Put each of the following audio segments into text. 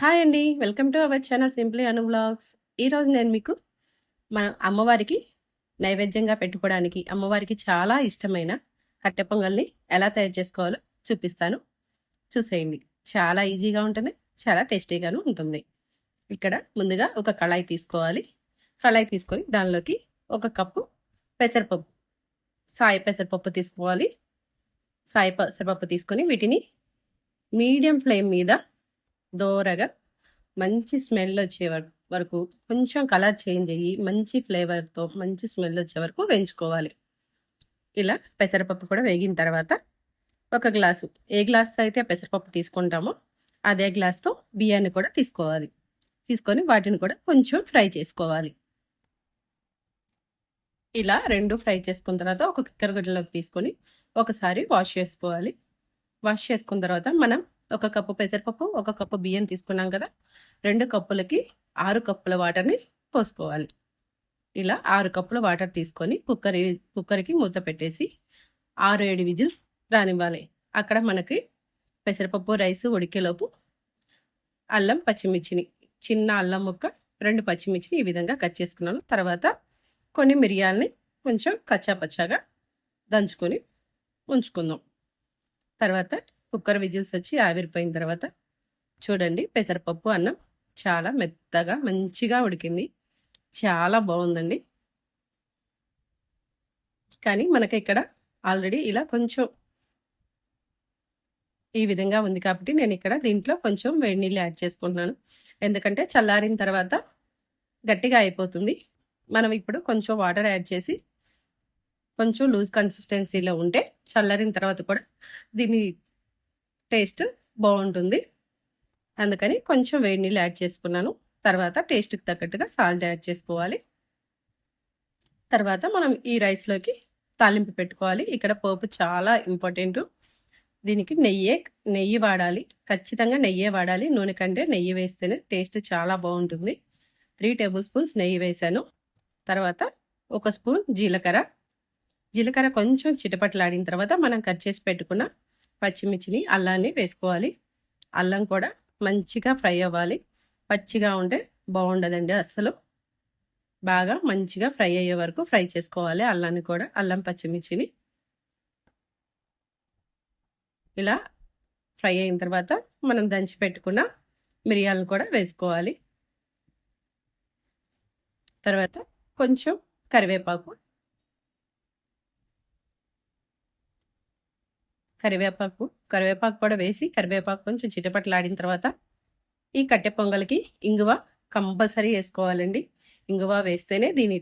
Hi అండి. Welcome to our channel simply Anu blogs ఈరోజు నేను మీకు మన అమ్మవారికి నైవేద్యంగా పెట్టుకోవడానికి అమ్మవారికి చాలా ఇష్టమైన కట్టె పొంగల్ని ఎలా తయారు చేసుకోవాలో చూపిస్తాను. చూసేయండి. చాలా ఈజీగా ఉంటుంది చాలా టేస్టీగాను ఉంటుంది. ఇక్కడ ముందుగా ఒక కళాయి తీసుకోవాలి. కళాయి తీసుకొని దానిలోకి ఒక కప్పు పెసరపప్పు సాయి పెసరపప్పు తీసుకోవాలి. సాయి పెసరపప్పు తీసుకొని వీటిని మీడియం ఫ్లేమ్ మీద దోరగా మంచి స్మెల్ వచ్చే వరకు కొంచెం కలర్ చేంజ్ అయ్యి మంచి ఫ్లేవర్తో మంచి స్మెల్ వచ్చే వరకు వేయించుకోవాలి. ఇలా పెసరపప్పు కూడా వేగిన తర్వాత ఒక గ్లాసు ఏ గ్లాస్తో అయితే పెసరపప్పు తీసుకుంటామో అదే గ్లాస్తో బియ్యాన్ని కూడా తీసుకోవాలి. తీసుకొని వాటిని కూడా కొంచెం ఫ్రై చేసుకోవాలి. ఇలా రెండు ఫ్రై చేసుకున్న తర్వాత ఒక కిక్కర్ గుడ్డలోకి తీసుకొని ఒకసారి వాష్ చేసుకోవాలి. వాష్ చేసుకున్న తర్వాత మనం ఒక కప్పు పెసరపప్పు ఒక కప్పు బియ్యం తీసుకున్నాం కదా. రెండు కప్పులకి ఆరు కప్పుల వాటర్ని పోసుకోవాలి. ఇలా ఆరు కప్పుల వాటర్ తీసుకొని కుక్కర్ కుక్కర్కి మూత పెట్టేసి ఆరు ఏడు విజిల్స్ రానివ్వాలి. అక్కడ మనకి పెసరపప్పు రైస్ ఉడికేలోపు అల్లం పచ్చిమిర్చిని చిన్న అల్లం ముక్క రెండు పచ్చిమిర్చిని ఈ విధంగా కట్ చేసుకున్నాను తర్వాత కొన్ని మిరియాలని కొంచెం కచ్చాపచ్చాగా దంచుకొని ఉంచుకుందాం. తర్వాత కుక్కర్ విజిల్స్ వచ్చి ఆవిరిపోయిన తర్వాత చూడండి పెసరపప్పు అన్నం చాలా మెత్తగా మంచిగా ఉడికింది. చాలా బాగుందండి. కానీ మనకి ఇక్కడ ఆల్రెడీ ఇలా కొంచెం ఈ విధంగా ఉంది కాబట్టి నేను ఇక్కడ దీంట్లో కొంచెం వేడి నీళ్ళు యాడ్ చేసుకుంటున్నాను. ఎందుకంటే చల్లారిన తర్వాత గట్టిగా అయిపోతుంది. మనం ఇప్పుడు కొంచెం వాటర్ యాడ్ చేసి కొంచెం లూజ్ కన్సిస్టెన్సీలో ఉంటే చల్లారిన తర్వాత కూడా దీన్ని టేస్ట్ బాగుంటుంది. అందుకని కొంచెం వేడి నీళ్ళు యాడ్ చేసుకున్నాను. తర్వాత టేస్ట్కి తగ్గట్టుగా సాల్ట్ యాడ్ చేసుకోవాలి. తర్వాత మనం ఈ రైస్లోకి తాలింపు పెట్టుకోవాలి. ఇక్కడ పోపు చాలా ఇంపార్టెంట్. దీనికి నెయ్యే నెయ్యి వాడాలి. ఖచ్చితంగా నెయ్యే వాడాలి. నూనె కంటే నెయ్యి వేస్తేనే టేస్ట్ చాలా బాగుంటుంది. త్రీ టేబుల్ స్పూన్స్ నెయ్యి వేసాను తర్వాత ఒక స్పూన్ జీలకర్ర. జీలకర్ర కొంచెం చిటపట్లాడిన తర్వాత మనం కట్ చేసి పెట్టుకున్న పచ్చిమిర్చిని అల్లాన్ని వేసుకోవాలి. అల్లం కూడా మంచిగా ఫ్రై అవ్వాలి. పచ్చిగా ఉంటే బాగుండదండి అస్సలు. బాగా మంచిగా ఫ్రై అయ్యే వరకు ఫ్రై చేసుకోవాలి అల్లాన్ని కూడా అల్లం పచ్చిమిర్చిని. ఇలా ఫ్రై అయిన తర్వాత మనం దంచి పెట్టుకున్న మిరియాలను కూడా వేసుకోవాలి. తర్వాత కొంచెం కరివేపాకు కరివేపాకు కరివేపాకు కూడా వేసి కరివేపాకు కొంచెం చిటపట్లాడిన తర్వాత ఈ కట్టె పొంగల్కి ఇంగువ కంపల్సరీ వేసుకోవాలండి. ఇంగువ వేస్తేనే దీని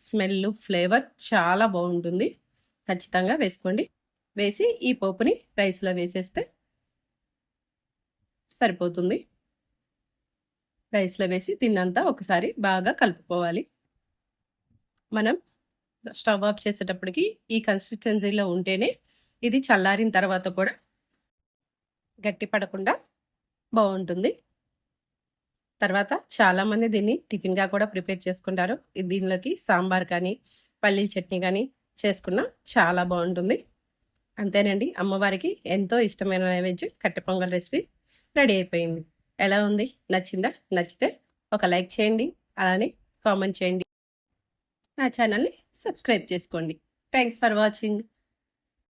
స్మెల్ ఫ్లేవర్ చాలా బాగుంటుంది. ఖచ్చితంగా వేసుకోండి. వేసి ఈ పోపుని రైస్లో వేసేస్తే సరిపోతుంది. రైస్లో వేసి తిన్నంతా ఒకసారి బాగా కలుపుకోవాలి. మనం స్టవ్ ఆఫ్ చేసేటప్పటికి ఈ కన్సిస్టెన్సీలో ఉంటేనే ఇది చల్లారిన తర్వాత కూడా గట్టి పడకుండా బాగుంటుంది. తర్వాత చాలామంది దీన్ని టిఫిన్గా కూడా ప్రిపేర్ చేసుకుంటారు. దీనిలోకి సాంబార్ కానీ పల్లీల చట్నీ కానీ చేసుకున్న చాలా బాగుంటుంది. అంతేనండి అమ్మవారికి ఎంతో ఇష్టమైన నైవేద్యం కట్టె పొంగల్ రెసిపీ రెడీ అయిపోయింది. ఎలా ఉంది? నచ్చిందా? నచ్చితే ఒక లైక్ చేయండి. అలానే కామెంట్ చేయండి. నా ఛానల్ని సబ్స్క్రైబ్ చేసుకోండి. Thanks for watching.